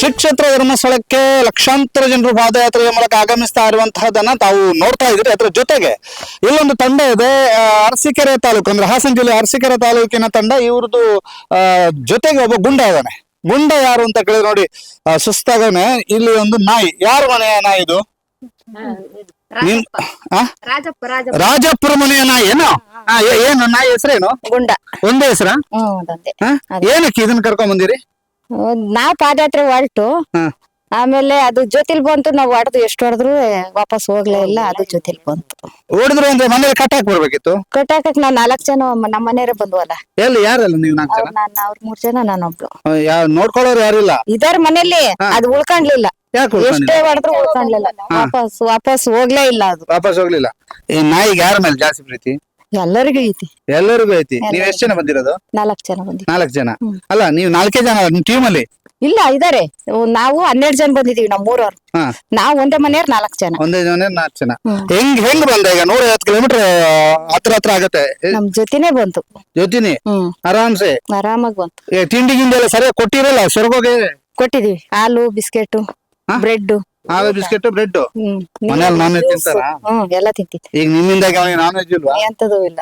ನಕ್ಷತ್ರ ಧರ್ಮಸ್ಥಳಕ್ಕೆ ಲಕ್ಷಾಂತರ ಜನರು ಪಾದಯಾತ್ರೆಯ ಮೂಲಕ ಆಗಮಿಸ್ತಾ ಇರುವಂತಹದನ್ನ ತಾವು ನೋಡ್ತಾ ಇದ್ರಿ ಅದ್ರ ಜೊತೆಗೆ ಇಲ್ಲೊಂದು ತಂಡ ಇದೆ ಅರಸಿಕೆರೆ ತಾಲೂಕು ಅಂದ್ರೆ ಹಾಸನ ಜಿಲ್ಲೆ ಅರಸೀಕೆರೆ ತಾಲೂಕಿನ ತಂಡ ಇವ್ರದ್ದು ಜೊತೆಗೆ ಒಬ್ಬ ಗುಂಡ ಇದ್ದಾನೆ ಗುಂಡ ಯಾರು ಅಂತ ಕೇಳಿದ್ರೆ ನೋಡಿ ಸುಸ್ತಾಗನೆ ಇಲ್ಲಿ ಒಂದು ನಾಯಿ. ಯಾರ ಮನೆಯ ನಾಯಿ ಇದು? ರಾಜಪುರ ಮನೆಯ ನಾಯಿ ಏನು? ಏನು ನಾಯಿ ಹೆಸರೇನು? ಗುಂಡ. ಒಂದೇ ಹೆಸರ? ಏನಕ್ಕೆ ಇದನ್ನ ಕರ್ಕೊಂಡ್ ಬಂದಿರಿ? ನಾವ್ ಪಾದಯಾತ್ರೆ ಹೊರಟು ಆಮೇಲೆ ಅದು ಜೊತೆಲ್ ಬಂತು ನಾವ್ ಹೊಡೆದು ಎಷ್ಟು ಹೊಡೆದ್ರು ವಾಪಸ್ ಹೋಗ್ಲೇ ಇಲ್ಲ ಅದು ಜೊತೆಲ್ ಬಂತು. ಓಡಿದ್ರು ಅಂದ್ರೆ ಮನೇಲಿ ಕಟ್ಟಾಕ್ ಬರ್ಬೇಕಿತ್ತು? ಕಟ್ಟಾಕಕ್ ನಾವ್ ನಾಲ್ಕ್ ಜನ ನಮ್ ನಮ್ಮ ಮನೆಯವರೇ ಬಂದ್ವಲ್ಲ. ಎಲ್ಲಿ ಯಾರಲ್ಲ ನೀವು ನಾಲ್ಕು ಜನ? ನಾನ್ ಅವ್ರ ಮೂರ್ ಜನ ನಾನೊಬ್ಳು. ಯಾವ ನೋಡ್ಕೊಳ್ಳೋರು ಯಾರಿಲ್ಲ? ಇದಾರ ಮನೇಲಿ ಅದು ಉಳ್ಕೊಂಡ್ಲಿಲ್ಲ ಯಾಕೆ ಎಷ್ಟೇ ಹೊಡೆದ್ರು ಉಳ್ಕೊಂಡ್ಲಿಲ್ಲ ವಾಪಸ್ ವಾಪಸ್ ಹೋಗ್ಲೇ ಇಲ್ಲ ಅದು. ವಾಪಸ್ ಹೋಗ್ಲಿಲ್ಲ. ಈ ನಾಯಿಗೆ ಯಾರ ಮೇಲೆ ಜಾಸ್ತಿ ಪ್ರೀತಿ? ಎಲ್ಲರಿಗೂ ಐತಿ. ಎಲ್ಲರಿಗೂ ಐತಿ. ನೀವ್ ಎಷ್ಟ್ ಜನ ಬಂದಿರೋದು? ನಾಲ್ಕ್ ಜನ ಬಂದಿವಿ. ನಾಲ್ಕ್ ಜನ. ಅಲ್ಲ ನೀವು ನಾಲ್ಕೇ ಜನ ನಿಮ್ ಟೀಮ್ ಅಲ್ಲಿ? ಇಲ್ಲ ಇದಾರೆ. ನಾವು ಹನ್ನೆರಡ್ ಜನ ಬಂದಿದೀವಿ ನಮ್ ಮೂರವ್ರು ಹಾ. ನಾವ್ ಒಂದೇ ಮನೆಯವ್ರ ನಾಲ್ಕ್ ಜನ. ಒಂದೇ ಜನ ನಾಲ್ಕ್ ಜನ. ಹೆಂಗ್ ಹೆಂಗ್ ಬಂದ? ಈಗ ನೂರ ಐವತ್ತು ಕಿಲೋಮೀಟರ್ ಹತ್ರ ಹತ್ರ ಆಗತ್ತೆ. ಏ, ನಮ್ ಜೊತೆನೆ ಬಂತು. ಜೊತೆನೆ? ಹ್ಮ್. ಆರಾಮ್ಸೆ? ಆರಾಮಾಗಿ ಬಂತು. ಏ, ತಿಂಡಿ ಗಿಂಡಿ ಎಲ್ಲ ಸರಿಯಾಗಿ ಕೊಟ್ಟಿರಲ್ಲ ಸ್ವರ್ಗೋಗೆ ಕೊಟ್ಟಿದೀವಿ. ಹಾಲು ಬಿಸ್ಕೆಟ್ ಹಾ? ಬ್ರೆಡ್ ಹಾಲು ಬಿಸ್ಕೆಟ್ ಬ್ರೆಡ್ ಹ್ಮ್ ಮನೇಲಿ ನಾನ್ ವೆಜ್ ತಿಂತಾರ? ಹ್ಮ್ ಎಲ್ಲ ತಿಂತಿತ್ತು ಈಗ ನಿಮ್ಮಿಂದಾಗಿ ಅವನಿಗೆ ನಾನ್ ವೆಜ್ ಇಲ್ವಾ? ಎಂತದೂ ಇಲ್ಲ.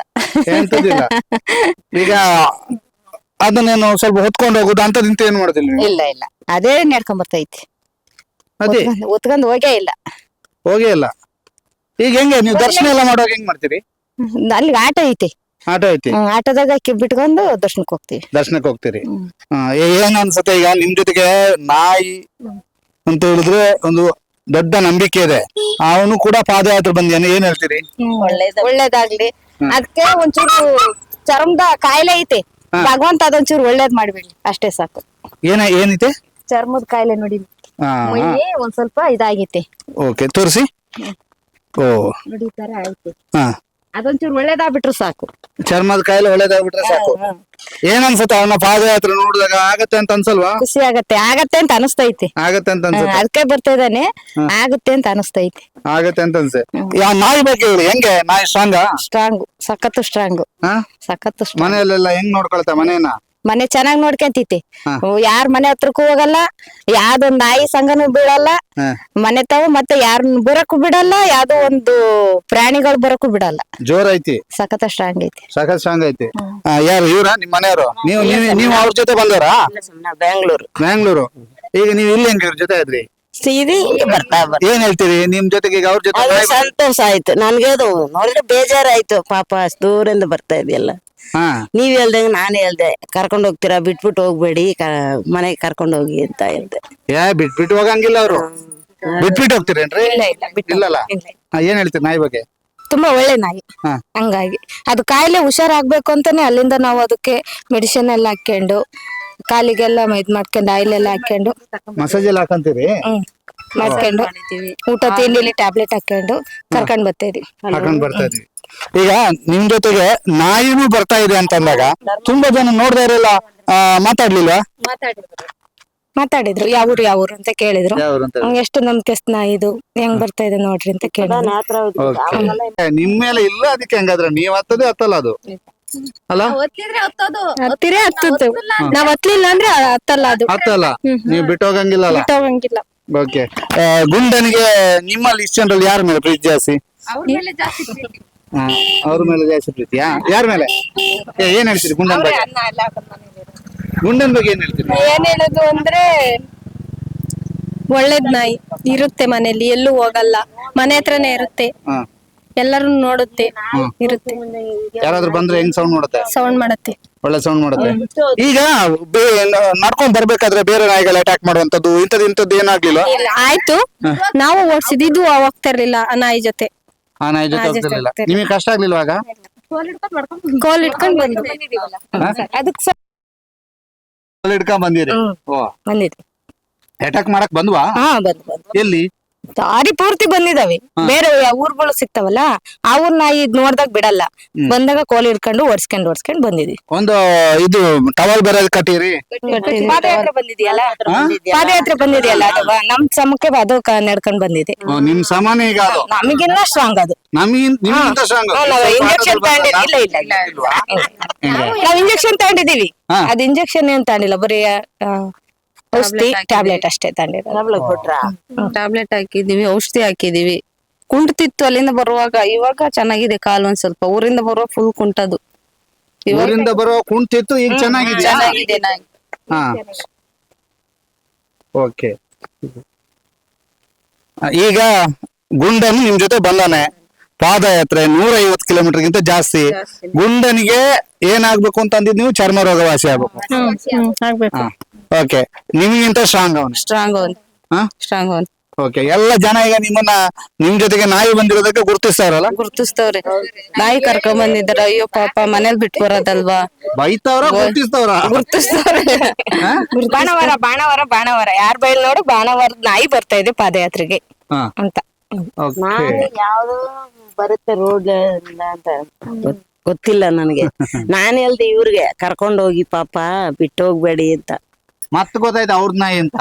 ಎಂತದಿಲ್ಲ ಈಗ ಅದನ್ನೇನು ಸ್ವಲ್ಪ ಹೊತ್ಕೊಂಡು ಹೋಗುದು? ಅಂತದಿಂತ ಏನ್ ಮಾಡ್ತಿಲ್ಲ ನೀವು? ಇಲ್ಲ ಇಲ್ಲ. ಅದೇ ನಡ್ಕೊಂಡ್ ಬರ್ತೈತಿ ಅದೇ. ಉತ್ಕೊಂಡ್ ಹೋಗೇ ಇಲ್ಲ. ಹೋಗೇ ಇಲ್ಲ. ಈಗ ಹೆಂಗೆ? ನೀವು ದರ್ಶನ ಎಲ್ಲ ಮಾಡುವಾಗ ಹೆಂಗ್ ಮಾಡ್ತೀರಿ? ಹ್ಮ್, ಅಲ್ಲಿಗೆ ಆಟ ಐತಿ. ಆಟ ಐತಿ. ಹ್ಮ್, ಆಟೋದಾಗ ಅಕ್ಕಿ ಬಿಟ್ಕೊಂಡು ದರ್ಶನಕ್ಕೆ ಹೋಗ್ತೀವಿ. ದರ್ಶನಕ್ಕೆ ಹೋಗ್ತೀರಿ. ಹ್ಮ್. ಹಾ, ಏ- ಏನ್ ಅನ್ಸುತ್ತೆ ಈಗ ನಿಮ್ ಜೊತೆಗೆ ನಾಯಿ ಅಂತ ಹೇಳಿದ್ರೆ ಒಂದು ದೊಡ್ಡ ನಂಬಿಕೆ ಇದೆ. ಅವನು ಕೂಡ ಪಾದಯಾತ್ರೆ ಬಂದಿಯಾನೆ ಏನ್ ಹೇಳ್ತೀರಿ? ಒಳ್ಳೇದಾಗ್ಲಿ. ಅದಕ್ಕೆ ಒಂಚೂರು ಚರ್ಮದ ಕಾಯಿಲೆ ಐತೆ. ಭಗವಂತ ಅದೊಂಚೂರು ಒಳ್ಳೇದ್ ಮಾಡ್ಬೇಡಿ ಅಷ್ಟೇ ಸಾಕು. ಏನ ಏನಿದೆ? ಚರ್ಮದ ಕಾಯಿಲೆ ನೋಡಿ. ಒಂದ್ ಸ್ವಲ್ಪ ಇದಾಗೈತೆ ಓಕೆ ತೋರಿಸಿ. ಓ. ನೋಡಿ ಈ ತರ ಆಯ್ತು. ಹಾ. ಅದೊಂಚೂರು ಒಳ್ಳೇದಾಗ್ಬಿಟ್ರು ಸಾಕು. ಚರ್ಮದ ಕಾಯಿಲೆ ಒಳ್ಳೇದಾಗ್ಬಿಟ್ರೆ ಸಾಕು. ಏನ್ ಅನ್ಸುತ್ತೆ ಅವನ ಪಾದಯಾತ್ರೆ ನೋಡಿದಾಗ ಆಗತ್ತೆ ಅಂತ ಅನ್ಸಲ್ವಾ? ಖುಷಿ ಆಗತ್ತೆ. ಆಗತ್ತೆ ಅಂತ ಅನಸ್ತೈತಿ. ಆಗತ್ತೆ ಅಂತ ಅನ್ಸುತ್ತೆ. ಅದಕ್ಕೆ ಬರ್ತಾ ಇದ್ದಾನೆ. ಆಗುತ್ತೆ ಅಂತ ಅನಸ್ತೈತಿ. ಆಗತ್ತೆ ಅಂತ ಅನ್ಸೆ. ಯಾ ನಾಯಿ ಬಗ್ಗೆ ಹೇಳಿ. ಹೆಂಗೆ? ನಾಯಿ ಸ್ಟ್ರಾಂಗ ಸ್ಟ್ರಾಂಗ್ ಸಖತ್ತು ಸ್ಟ್ರಾಂಗ್ ಸಖತ್ತು strong. ಮನೆಯಲ್ಲೆಲ್ಲ ಹೆಂಗ್ ನೋಡ್ಕೊಳ್ತಾ ಮನೇನ? ಮನೆ ಚೆನ್ನಾಗ್ ನೋಡ್ಕೊಂತೈತಿ. ಯಾರ ಯಾರ್ ಮನೆ ಹತ್ರಕ್ಕೂ ಹೋಗಲ್ಲ ಯಾವ್ದೊಂದ್ ನಾಯಿ ಸಂಘನು ಬೀಳಲ್ಲ. ಮನೆ ತಾವು ಮತ್ತೆ ಯಾರನ್ನ ಬರಕ್ಕೂ ಬಿಡಲ್ಲ ಯಾವ್ದೋ ಒಂದು ಪ್ರಾಣಿಗಳು ಬರಕ್ಕೂ ಬಿಡಲ್ಲ. ಜೋರ್ ಐತಿ. ಸಖತ್ ಸ್ಟ್ರಾಂಗ್ ಐತಿ. ಸಖತ್ ಸ್ಟ್ರಾಂಗ್ ಐತಿ. ಯಾರು ಇವ್ರ? ನಿಮ್ ಮನೆಯವರು? ನೀವು ನೀವು ಅವ್ರ ಜೊತೆ ಬಂದವರಾ? ಬೆಂಗಳೂರು ಬ್ಯಾಂಗ್ಳೂರು. ಈಗ ನೀವ್ ಇಲ್ಲಿ ಹೆಂಗ್ ಇವ್ರ ಜೊತೆ ಇದ್ರಿ? ಸೀದಿ ಬರ್ತಾ ಏನ್ ಹೇಳ್ತೀರಿ? ನಿಮ್ ಜೊತೆಗೆ ಈಗ ಅವ್ರ ಜೊತೆ ಸಂತೋಷ ಆಯ್ತು. ನನ್ಗೆ ಅದು ನೋಡಿದ್ರೆ ಬೇಜಾರಾಯ್ತು. ಪಾಪ ಅಷ್ಟ್ ದೂರಿಂದ ಬರ್ತಾ ಇದೆಯಲ್ಲ. ಹಾ. ನೀವ್ ಹೇಳ್ದಂಗ ನಾನು ಹೇಳ್ದೆ. ಕರ್ಕೊಂಡ್ ಹೋಗ್ತೀರಾ? ಬಿಟ್ಬಿಟ್ಟು ಹೋಗ್ಬೇಡಿ. ಕ- ಮನೆಗೆ ಕರ್ಕೊಂಡ್ ಹೋಗಿ ಅಂತ ಹೇಳ್ದೆ. ಏ ಬಿಟ್ಬಿಟ್ಟು ಹೋಗಂಗಿಲ್ಲ ಅವರು. ಬಿಟ್ಬಿಟ್ಟು ಹೋಗ್ತೀರೇನ್ರಿ? ಇಲ್ಲ ಇಲ್ಲಲ್ಲ. ಹಾ, ಏನ್ ಹೇಳ್ತೀರಿ ನಾಯಿ ಬಗ್ಗೆ? ತುಂಬಾ ಒಳ್ಳೆ ನಾಯಿ. ಹಾ. ಹಂಗಾಗಿ. ಅದು ಕಾಯಿಲೆ ಹುಷಾರಾಗ್ಬೇಕು ಅಂತಾನೆ ಅಲ್ಲಿಂದ ನಾವು ಅದಕ್ಕೆ ಮೆಡಿಸಿನ್ ಎಲ್ಲ ಹಾಕೊಂಡು ಕಾಲಿಗೆಲ್ಲ ಇದ್ ಮಾಡ್ಕೊಂಡು ಆಯಿಲ್ ಎಲ್ಲ ಹಾಕೊಂಡು ಮಸಾಜ್ ಎಲ್ಲ ಹಾಕಂತೀರಿ? ಹ್ಮ್. ಮಾಡ್ಕೊಂಡು ಊಟ ತಿಂಡಿಲಿ ಟ್ಯಾಬ್ಲೆಟ್ ಹಾಕೊಂಡು ಕರ್ಕೊಂಡ್ ಬರ್ತಾ ಇದೀವಿ. ಹಾಕೊಂಡ್ ಬರ್ತಾ ಇದ್ವಿ. ಈಗ ನಿಮ್ ಜೊತೆಗೆ ನಾಯಿನೂ ಬರ್ತಾ ಇದೆ ಅಂತ ಅಂದಾಗ ತುಂಬಾ ಜನ ನೋಡ್ತಾ ಇರಲ್ಲ ಮಾತಾಡ್ಲಿಲ್ವಾ? ಮಾತಾಡಿದ್ರು. ಯಾವ ಊರು ಯಾವ ಊರು ಅಂತ ಕೇಳಿದ್ರು. ಯಾವ್ರು ಅಂತ ಹ್ಮ್, ಎಷ್ಟು ಇದು ಹೆಂಗ್ ಬರ್ತಾ ಇದೆ ನೋಡ್ರಿ ಅಂತ ಕೇಳಿದ್ರು. ನಿಮ್ಮ ನಿಮ್ ಮೇಲೆ ಇಲ್ಲ ಅದಕ್ಕೆ ಹಂಗಾದ್ರೆ. ನೀವ್ ಹತ್ತದೇ ಹತ್ತಲ್ಲ ಅದು. ಅಲ್ಲ ಹತ್ತಿರೇ ಹತ್ತದ್ದು ನಾವ್ ಹತ್ಲಿಲ್ಲ ಅಂದ್ರೆ ಹತ್ತಲ್ಲ ಅದು. ಹತ್ತಲ್ಲ? ನೀವ್ ಬಿಟ್ಟೋಗಂಗಿಲ್ಲ ಅಲ್ಲ ಬಿಟ್ಟೋಗಂಗಿಲ್ಲ. ಓಕೆ. ಗುಂಡನಿಗೆ ನಿಮ್ಮಲ್ಲಿ ಇಷ್ಟ ಜನರಲ್ಲಿ ಯಾರ ಮೇಲೆ ಪ್ರೀತಿ ಜಾಸ್ತಿ? ಹಾ, ಅವ್ರ ಮೇಲೆ ಜಾಸ್ತಿ ಪ್ರೀತಿಯಾ? ಯಾರ ಮೇಲೆ? ಏ, ಏನ್ ಹೇಳ್ತೀರಿ ಗುಂಡನ್ ಬಗ್ಗೆ? ಗುಂಡನ್ ಬಗ್ಗೆ ಏನ್ ಹೇಳ್ತೀರಿ? ಏನ್ ಹೇಳೋದು ಅಂದ್ರೆ ಒಳ್ಳೇದ್ ನಾಯಿ ಇರುತ್ತೆ ಮನೇಲಿ ಎಲ್ಲೂ ಹೋಗಲ್ಲ. ಮನೆ ಹತ್ರನೇ ಇರುತ್ತೆ. ಹಾ. ಎಲ್ಲರೂ ನೋಡುತ್ತೆ ಇರುತ್ತೆ. ಯಾರಾದ್ರೂ ಬಂದ್ರೆ ಹೆಂಗ್ ಸೌಂಡ್ ಮಾಡುತ್ತೆ? ಸೌಂಡ್ ಮಾಡುತ್ತೆ. ಒಳ್ಳೆ ಸೌಂಡ್ ಮಾಡುತ್ತೆ. ಈಗ ಬೇ- ನ- ನಡ್ಕೊಂಡ್ ಬರ್ಬೇಕಾದ್ರೆ ಬೇರೆ ನಾಯಿಗಳು ಅಟ್ಯಾಕ್ ಮಾಡುವಂತದ್ದು ಇಂಥದ್ದು ಇಂಥದ್ದು ಏನಾಗ್ಲಿಲ್ಲ ಇಲ್ಲ, ಆಯ್ತು. ನಾವು ಓಡ್ಸಿದ್ದು ಇದು ಹೋಗ್ತಾ ಇರ್ಲಿಲ್ಲ ಆ ನಾಯಿ ಜೊತೆ. ಆ ನಾಯಿ ಜೊತೆ ಹೋಗ್ತಿರ್ಲಿಲ್ಲ ನಿಮಗೆ ಕಷ್ಟ ಆಗ್ಲಿಲ್ವಾಗ ಕಾಲ್ ಇಟ್ಕೊಂಡ್ ಬಂದು ಅದಕ್ಕೆ ಹಿಡ್ಕೊಂಡ್ ಬಂದಿರಿ. ಓ. ಬಂದಿದ್ವಿ. ಅಟ್ಯಾಕ್ ಮಾಡಕ್ ಬಂದ್ವಾ? ಹಾ ಬಂದ್ ಬಂದ್ ಎಲ್ಲಿ? ದಾರಿ ಪೂರ್ತಿ ಬಂದಿದಾವೆ. ಬೇರೆ ಊರ್ಗಳು ಸಿಗ್ತಾವಲ್ಲ ಆ ಊರ್ ನಾಯಿ ನೋಡ್ದಾಗ ಬಿಡಲ್ಲ. ಬಂದಾಗ ಕೋಲ್ ಹಿಡ್ಕೊಂಡು ಓಡ್ಸ್ಕೊಂಡ್ ಓಡ್ಸ್ಕೊಂಡ್ ಬಂದಿದ್ವಿ. ಒಂದು ಇದು ಟವಲ್ ಬೇರೆ ಕಟ್ಟಿರಿ. ಪಾದಯಾತ್ರೆ ಬಂದಿದ್ಯಲ್ಲ? ಪಾದಯಾತ್ರೆ ಬಂದಿದೆಯಲ್ಲ ನಮ್ ಸಮಕ್ಕೆ ಅದು ನಡ್ಕೊಂಡ್ ಬಂದಿದೆ. ನಿಮ್ ಸಮಾನ ಈಗ ನಮಗಿನ್ನ ಸ್ಟ್ರಾಂಗ್ ಅದು. ಇಂಜೆಕ್ಷನ್ ತಗೊಂಡಿಲ್ಲ ಇಲ್ಲ ಇಲ್ಲ ನಾವ್ ಇಂಜೆಕ್ಷನ್ ತಗೊಂಡಿದೀವಿ. ಅದ್ ಇಂಜೆಕ್ಷನ್ ಏನ್ ತಗೊಂಡಿಲ್ಲ. ಬರೀ ಔಷಧಿ ಟ್ಯಾಬ್ಲೆಟ್ ಅಷ್ಟೇ ತಂದಿರೋದು. ಟ್ಯಾಬ್ಲೆಟ್ ಹಾಕಿದೀವಿ ಔಷಧಿ ಹಾಕಿದೀವಿ. ಕುಂಟ್ತಿತ್ತು ಅಲ್ಲಿಂದ ಬರುವಾಗ ಇವಾಗ ಚೆನ್ನಾಗಿದೆ ಕಾಲು ಒಂದ್ ಸ್ವಲ್ಪ. ಊರಿಂದ ಬರುವಾಗ ಫುಲ್ ಕುಂಟದು. ಊರಿಂದ ಬರೋ ಕುಂಟಿತ್ತು ಈಗ ಚೆನ್ನಾಗಿದೆ. ಚೆನ್ನಾಗಿದೆ ಹಾ. ಓಕೆ. ಈಗ ಗುಂಡನ್ ನಿಮ್ ಜೊತೆ ಬಂದಾನೆ. ಪಾದಯಾತ್ರೆ ನೂರ ಐವತ್ತು ಕಿಲೋಮೀಟರ್ ಗಿಂತ ಜಾಸ್ತಿ. ಗುಂಡನಿಗೆ ಏನಾಗ್ಬೇಕು ಅಂತ ಅಂದಿದ್ ನೀವು ಚರ್ಮ ರೋಗ ವಾಸಿ ಆಗ್ಬೇಕು ಆಗ್ಬೇಕು ಓಕೆ ನಿಮಗಿಂತ ಸ್ಟ್ರಾಂಗ್ ಅವನು? ಸ್ಟ್ರಾಂಗ್ ಅವನ್. ಹಾ? ಸ್ಟ್ರಾಂಗ್ ಅವನ್. ಓಕೆ ಎಲ್ಲ ಜನ ಈಗ ನಿಮ್ಮನ್ನ ನಿಮ್ ಜೊತೆಗೆ ನಾಯಿ ಬಂದಿರೋದಕ್ಕೆ ಗುರುತಿಸ್ತಾರಲ್ಲ ಗುರ್ತಿಸ್ತವ್ರೆ. ನಾಯಿ ಕರ್ಕೊಂಡ್ ಬಂದಿದ್ರ ಅಯ್ಯೋ ಪಾಪ ಮನೇಲಿ ಬಿಟ್ಟು ಬರೋದಲ್ವಾ? ಬೈತಾವ್ರ ಗುರುತಿಸ್ತವ್ರ? ಗುರ್ತಿಸ್ತವ್ರೆ. ಬಾಣವಾರ ಬಾಣವಾರ ಬಾಣವಾರ. ಯಾರ್ ಬೈಲ್ ನೋಡು ಬಾಣವರ ನಾಯಿ ಬರ್ತಾ ಇದೆ ಪಾದಯಾತ್ರೆಗೆ. ಹಾ. ಅಂತ. ಓಕೆ ಯಾವ್ದು ಬರುತ್ತೆ ರೋಡ್ ಅಂತ. ಗೊತ್ತಿಲ್ಲ ನನಗೆ. ನಾನು ಹೇಳ್ದೆ ಇವ್ರಿಗೆ ಕರ್ಕೊಂಡು ಹೋಗಿ ಪಾಪ ಬಿಟ್ಟು ಹೋಗ್ಬೇಡಿ ಅಂತ. ಮತ್ತೆ ಗೊತ್ತಾಯ್ತು ಅವ್ರದ್ ನಾಯಿ ಅಂತ.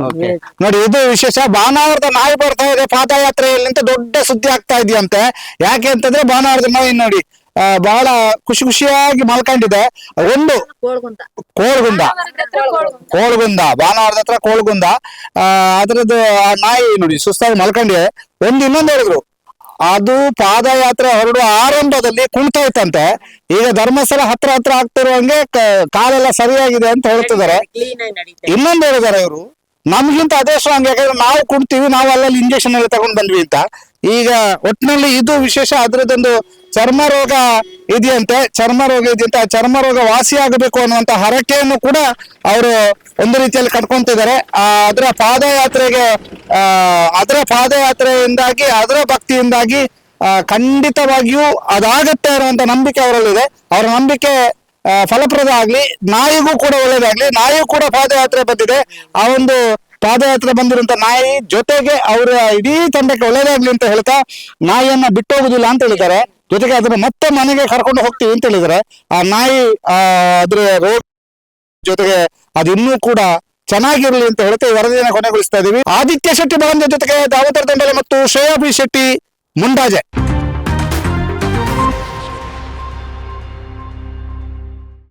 Okay. ನೋಡಿ ಇದು ವಿಶೇಷ ಭಾನುವಾರದ ನಾಯಿ ಬರ್ತಾ ಇದೆ ಪಾದಯಾತ್ರೆಯಲ್ಲಿ ಅಂತ ದೊಡ್ಡ ಸುದ್ದಿ ಆಗ್ತಾ ಇದೆಯಂತೆ. ಯಾಕೆ ಅಂತಂದ್ರೆ ಭಾನುವಾರದ ನಾಯಿ ನೋಡಿ ಆ, ಬಹಳ ಖುಷಿ ಖುಷಿಯಾಗಿ ಮಲ್ಕೊಂಡಿದೆ. ಒಂದು ಕೋಳ್ಗುಂದ. ಕೋಳ್ಗುಂದ. ಭಾನುವಾರದ ಹತ್ರ ಕೋಳ್ಗುಂದ. ಆ ಅದ್ರದ್ದು ಆ ನಾಯಿ ನೋಡಿ ಸುಸ್ತಾಗಿ ಮಲ್ಕೊಂಡಿದೆ. ಒಂದು ಇನ್ನೊಂದು ಹೇಳಿದ್ರು. ಅದು ಪಾದಯಾತ್ರೆ ಹೊರಡುವ ಆರಂಭದಲ್ಲಿ ಕುಣ್ತಾ ಇತ್ತಂತೆ ಈಗ ಧರ್ಮಸ್ಥಳ ಹತ್ರ ಹತ್ರ ಆಗ್ತಿರುವಂಗೆ ಕಾಲೆಲ್ಲ ಸರಿಯಾಗಿದೆ ಅಂತ ಹೇಳ್ತಿದ್ದಾರೆ. ಇನ್ನೊಂದು ಹೇಳಿದ್ದಾರೆ ಇವರು. ನಮ್ಗಿಂತ ಅದೇ ಸ್ಟ್ರಾಂಗ್ ಯಾಕಂದ್ರೆ ನಾವು ಕುಡ್ತೀವಿ, ನಾವು ಅಲ್ಲಲ್ಲಿ ಇಂಜೆಕ್ಷನ್ ಎಲ್ಲ ತಗೊಂಡ್ ಬಂದ್ವಿ ಅಂತ. ಈಗ ಒಟ್ಟಿನಲ್ಲಿ ಇದು ವಿಶೇಷ, ಅದ್ರದ್ದೊಂದು ಚರ್ಮ ರೋಗ ಇದೆಯಂತೆ, ಚರ್ಮ ರೋಗ ಇದೆಯಂತೆ ಚರ್ಮ ರೋಗ ವಾಸಿ ಆಗಬೇಕು ಅನ್ನುವಂತ ಹರಕೆಯನ್ನು ಕೂಡ ಅವರು ಒಂದು ರೀತಿಯಲ್ಲಿ ಕಟ್ಕೊಂತಿದ್ದಾರೆ ಅದರ ಪಾದಯಾತ್ರೆಗೆ ಅದರ ಪಾದಯಾತ್ರೆಯಿಂದಾಗಿ, ಅದರ ಭಕ್ತಿಯಿಂದಾಗಿ ಖಂಡಿತವಾಗಿಯೂ ಅದಾಗತ್ತೆ ಅನ್ನುವಂತ ನಂಬಿಕೆ ಅವರಲ್ಲಿದೆ. ಅವರ ನಂಬಿಕೆ ಫಲಪ್ರದ ಆಗಲಿ ನಾಯಿಗೂ ಕೂಡ ಒಳ್ಳೇದಾಗ್ಲಿ, ನಾಯಿ ಕೂಡ ಪಾದಯಾತ್ರೆ ಬಂದಿದೆ. ಆ ಒಂದು ಪಾದಯಾತ್ರೆ ಬಂದಿರುವಂತ ನಾಯಿ ಜೊತೆಗೆ ಅವರ ಇಡೀ ತಂಡಕ್ಕೆ ಒಳ್ಳೇದಾಗ್ಲಿ ಅಂತ ಹೇಳ್ತಾ ನಾಯಿಯನ್ನ ಬಿಟ್ಟೋಗುದಿಲ್ಲ ಅಂತ ಹೇಳಿದ್ದಾರೆ. ಜೊತೆಗೆ ಅದನ್ನ ಮತ್ತೆ ಮನೆಗೆ ಕರ್ಕೊಂಡು ಹೋಗ್ತೀವಿ ಅಂತ ಹೇಳಿದಾರೆ ಆ ನಾಯಿ ಅದರ ರೋಗ ಜೊತೆಗೆ ಅದಿನ್ನೂ ಕೂಡ ಚೆನ್ನಾಗಿರ್ಲಿ ಅಂತ ಹೇಳ್ತಾ ಈ ವರದಿಯನ್ನು ಕೊನೆಗೊಳಿಸ್ತಾ ಇದೀವಿ. ಆದಿತ್ಯ ಶೆಟ್ಟಿ ಬಳಂದ ಜೊತೆಗೆ ದಾವತರ ತಂಡಲೆ ಮತ್ತು ಶ್ರೇಯಾ ಬಿ ಶೆಟ್ಟಿ ಮುಂಡಾಜೆ